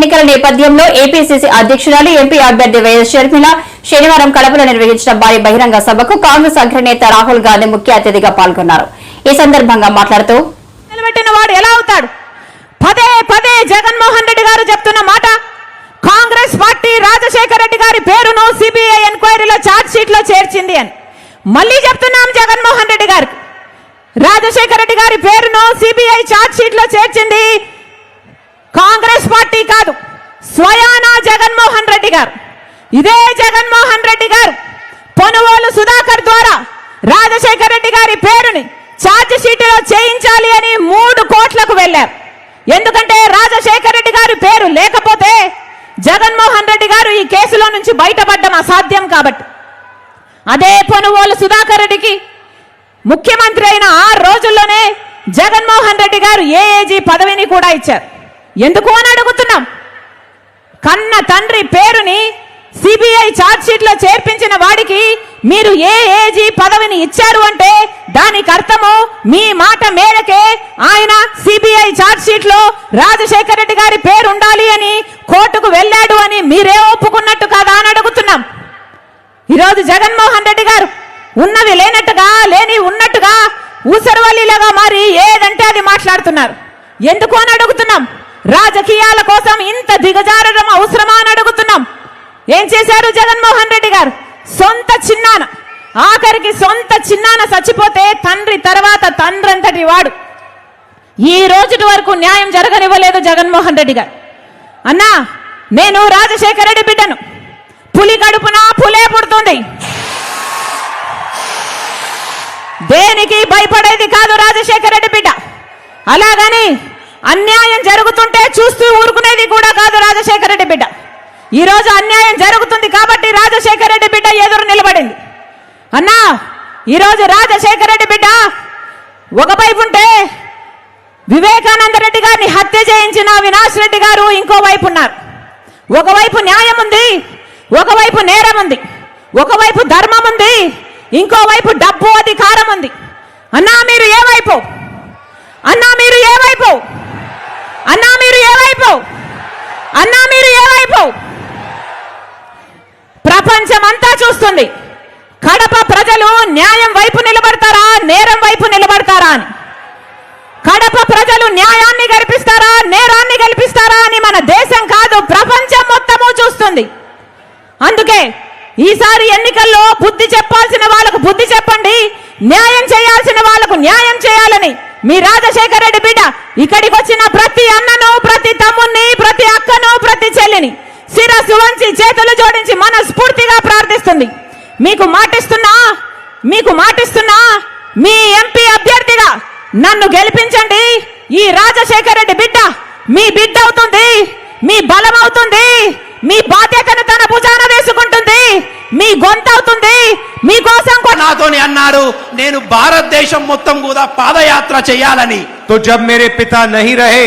ఎన్నికల నేపథ్యంలో ఏపీసీసీ అధ్యక్షురాలు ఎంపీ అభ్యర్థి వైఎస్ షర్మిల శనివారం కడపలో నిర్వహించిన భారీ బహిరంగ సభకు కాంగ్రెస్ అగ్రనేత రాహుల్ గాంధీ ముఖ్య అతిథిగా పాల్గొన్నారు. ఈ సందర్భంగా మాట్లాడుతూ నిలబెట్టిన వాడు ఎలా అవుతాడు? పదే పదే జగన్మోహన్ రెడ్డి గారు చెప్తున్న మాట. కాంగ్రెస్ పార్టీ రాజశేఖర రెడ్డి గారి పేరును సిబిఐ ఎంక్వైరీలో ఛార్జ్ షీట్లో చేర్చింది అని. మళ్ళీ చెప్తున్నాం జగన్మోహన్ రెడ్డి గారికి. రాజశేఖర రెడ్డి గారి పేరును సిబిఐ చార్జ్ షీట్లో చేర్చింది కాంగ్రెస్ పార్టీ కాదు స్వయానా జగన్మోహన్ రెడ్డి గారు ఇదే జగన్మోహన్ రెడ్డి గారు. పొనుగోలు సుధాకర్ ద్వారా రాజశేఖర రెడ్డి గారి పేరుని ఛార్జ్ షీటులో చేయించాలి అని మూడు కోట్లకు వెళ్ళారు. ఎందుకంటే రాజశేఖర రెడ్డి గారి పేరు లేకపోతే జగన్మోహన్ రెడ్డి గారు ఈ కేసులో నుంచి బయటపడడం అసాధ్యం కాబట్టి. అదే పొనుగోలు సుధాకర్ రెడ్డికి ముఖ్యమంత్రి అయిన ఆ రోజుల్లోనే జగన్మోహన్ రెడ్డి గారు ఏఏజీ పదవిని కూడా ఇచ్చారు. ఎందుకు అని అడుగుతున్నాం. కన్న తండ్రి పేరుని సిబిఐ ఛార్జ్ షీట్లో చేర్పించిన వాడికి మీరు ఏ ఏజీ పదవిని ఇచ్చారు అంటే దానికి అర్థము మీ మాట మేరకే ఆయన సిబిఐ ఛార్జ్ షీట్లో రాజశేఖర రెడ్డి గారి పేరు ఉండాలి అని కోర్టుకు వెళ్ళాడు అని మీరే ఒప్పుకున్నట్టు కాదా అని అడుగుతున్నాం. ఈరోజు జగన్మోహన్ రెడ్డి గారు ఉన్నవి లేనట్టుగా లేని ఉన్నట్టుగా ఊసరవల్లిలాగా మారి ఏదంటే అది మాట్లాడుతున్నారు. ఎందుకు అని అడుగుతున్నాం. రాజకీయాల కోసం ఇంత దిగజారడం అవసరమా అని అడుగుతున్నాం. ఏం చేశారు జగన్మోహన్ రెడ్డి గారు? సొంత చిన్నాన. ఆఖరికి సొంత చిన్నాన చచ్చిపోతే తండ్రి తర్వాత తండ్రంతటి వాడు. ఈ రోజుటి వరకు న్యాయం జరగనివ్వలేదు జగన్మోహన్ రెడ్డి గారు. అన్నా నేను రాజశేఖర రెడ్డి బిడ్డను. పులి కడుపున పులే పుడుతుంది. దేనికి భయపడేది కాదు రాజశేఖర రెడ్డి బిడ్డ. అలాగని అన్యాయం జరుగుతుంటే చూస్తూ ఊరుకునేది కూడా కాదు రాజశేఖర రెడ్డి బిడ్డ ఈరోజు అన్యాయం జరుగుతుంది కాబట్టి రాజశేఖర రెడ్డి బిడ్డ ఎదురు నిలబడింది. అన్నా ఈరోజు రాజశేఖర రెడ్డి బిడ్డ ఒకవైపు ఉంటే వివేకానంద రెడ్డి గారిని హత్య చేయించిన అవినాష్ రెడ్డి గారు ఇంకోవైపు ఉన్నారు. ఒకవైపు న్యాయం ఉంది ఒకవైపు నేరం ఉంది ఒకవైపు ధర్మం ఉంది ఇంకోవైపు డబ్బు అధికారం ఉంది అన్నా మీరు ఏ వైపు అన్నా మీరు ఏ వైపు అన్నా మీరు ఏ వైపు అన్నా మీరు ఏ వైపు ప్రపంచం అంతా చూస్తుంది. కడప ప్రజలు న్యాయం వైపు నిలబడతారా నేరం వైపు నిలబడతారా అని. కడప ప్రజలు న్యాయాన్ని గెలిపిస్తారా నేరాన్ని గెలిపిస్తారా అని మన దేశం కాదు ప్రపంచం మొత్తము చూస్తుంది. అందుకే ఈసారి ఎన్నికల్లో బుద్ధి చెప్పాల్సిన వాళ్ళకు బుద్ధి చెప్పండి న్యాయం చేయాల్సిన వాళ్ళకు న్యాయం చేయాలని. మీ రాజశేఖర రెడ్డి బిడ్డ ఇక్కడికి వచ్చిన ప్రతి అన్నను ప్రతి తమ్ముణ్ణి ప్రతి అక్కను ప్రతి చెల్లిని శిరస్సు వంచి చేతులు జోడించి మనస్ఫూర్తిగా ప్రార్థిస్తుంది మీకు మాటిస్తున్నా మీకు మాటిస్తున్నా మీ ఎంపీ అభ్యర్థిగా నన్ను గెలిపించండి ఈ రాజశేఖర రెడ్డి బిడ్డ మీ బిడ్డ అవుతుంది మీ బలం అవుతుంది మీ బాధ్యతను తన భుజాన వేసుకుంటుంది మీ గొంతు అవుతుంది మీకోసం కొ- నాతోని అన్నారు నేను భారతదేశం మొత్తం కూడా పాదయాత్ర చేయాలని तो जब मेरे पिता नहीं रहे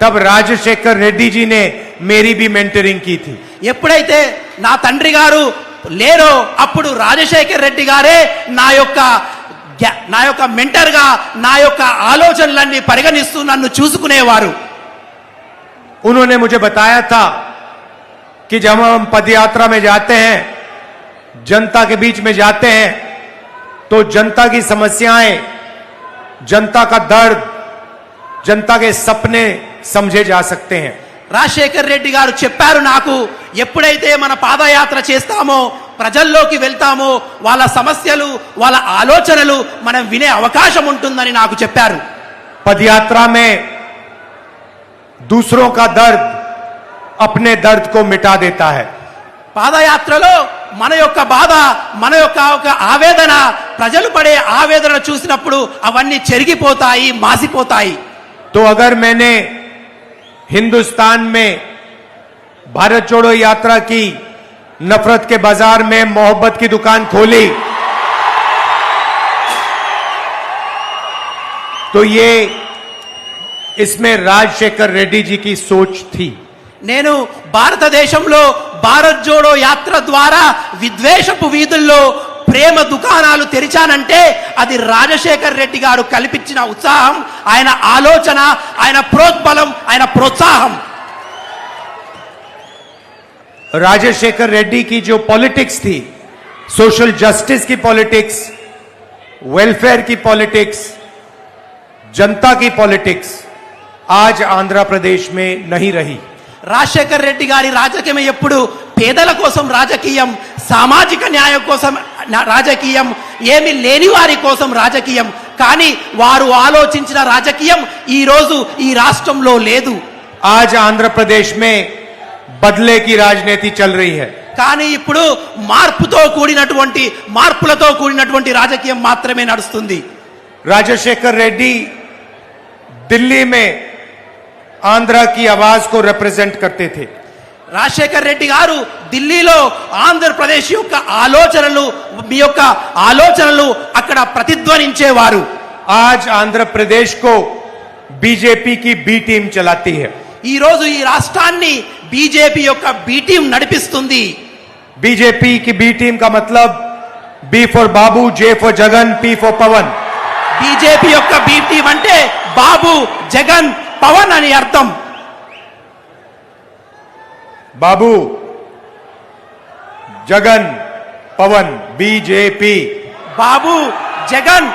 तब राजशेखर रेड्डी जी ने मेरी भी मेंटरिंग की थी ఎప్పుడైతే నా తండ్రి గారు లేరో అప్పుడు రాజశేఖర్ రెడ్డి గారే నా యొక్క గ్యా- నా యొక్క మెంటర్గా నా యొక్క ఆలోచనలన్నీ పరిగణిస్తూ నన్ను చూసుకునేవారు उन्होंने मुझे बताया था कि जब हम पदयात्रा में जाते हैं जनता के बीच में जाते हैं तो जनता की समस्याएं जनता का दर्द जनता के सपने समझे जा सकते हैं రాజశేఖర్ రెడ్డి గారు చెప్పారు నాకు ఎప్పుడైతే మన పాదయాత్ర చేస్తామో ప్రజల్లోకి వెళ్తామో వాళ్ళ సమస్యలు వాళ్ళ ఆలోచనలు మనం వినే అవకాశం ఉంటుందని నాకు చెప్పారు पदयात्रा में दूसरों का दर्द अपने दर्द को मिटा देता है పాదయాత్రలో మన యొక్క బాధ మన యొక్క ఒక ఆవేదన ప్రజలు పడే ఆవేదన చూసినప్పుడు అవన్నీ చెరిగిపోతాయి మాసిపోతాయి तो अगर मैंने हिंदुस्तान में भारत जोड़ो यात्रा की नफरत के बाजार में मोहब्बत की दुकान खोली तो ये इसमें राजशेखर रेड्डी जी की सोच थी నేను భారతదేశంలో భారత్ జోడో యాత్ర ద్వారా విద్వేషపు వీధుల్లో ప్రేమ దుకాణాలు తెరిచానంటే అది రాజశేఖర్ రెడ్డి గారు కల్పించిన ఉత్సాహం ఆయన ఆలోచన ఆయన ప్రోద్బలం ఆయన ప్రోత్సాహం राजशेखर रेड्डी की जो पॉलिटिक्स थी सोशल जस्टिस की पॉलिटिक्स वेलफेयर की पॉलिटिक्स जनता की पॉलिटिक्स आज आंध्र प्रदेश में नहीं रही రాజశేఖర్ రెడ్డి గారి రాజకీయం ఎప్పుడు పేదల కోసం రాజకీయం సామాజిక న్యాయం కోసం నా- రాజకీయం ఏమి లేని వారి కోసం రాజకీయం. కానీ వారు ఆలోచించిన రాజకీయం ఈ రోజు ఈ రాష్ట్రంలో లేదు. ఆజ్ ఆంధ్రప్రదేశ్ మే బద్లే కి రాజనీతి చల్ రీ హై కానీ ఇప్పుడు మార్పుతో కూడినటువంటి మార్పులతో కూడినటువంటి రాజకీయం మాత్రమే నడుస్తుంది. రాజశేఖర్ రెడ్డి ఢిల్లీ మే ఆంధ్ర కి ఆవాజ్ కో రిప్రజెంట్ కర్తే రాజశేఖర్ రెడ్డి గారు ఢిల్లీలో ఆంధ్రప్రదేశ్ యొక్క ఆలోచనలు మీ యొక్క ఆలోచనలు అక్కడ ప్రతిధ్వనించేవారు. ఆజ్ ఆంధ్రప్రదేశ్ కో బీజేపీకి బి టీం చలాతీ హై ఈ రోజు ఈ రాష్ట్రాన్ని బీజేపీ యొక్క బి టీం నడిపిస్తుంది. బీజేపీకి బి టీం కా మతలబ్ B for Babu J for Jagan P for Pavan BJP యొక్క బి టీం అంటే బాబు జగన్ పవన్ అని అర్థం. బాబు జగన్ పవన్ బీజేపీ. బాబు జగన్.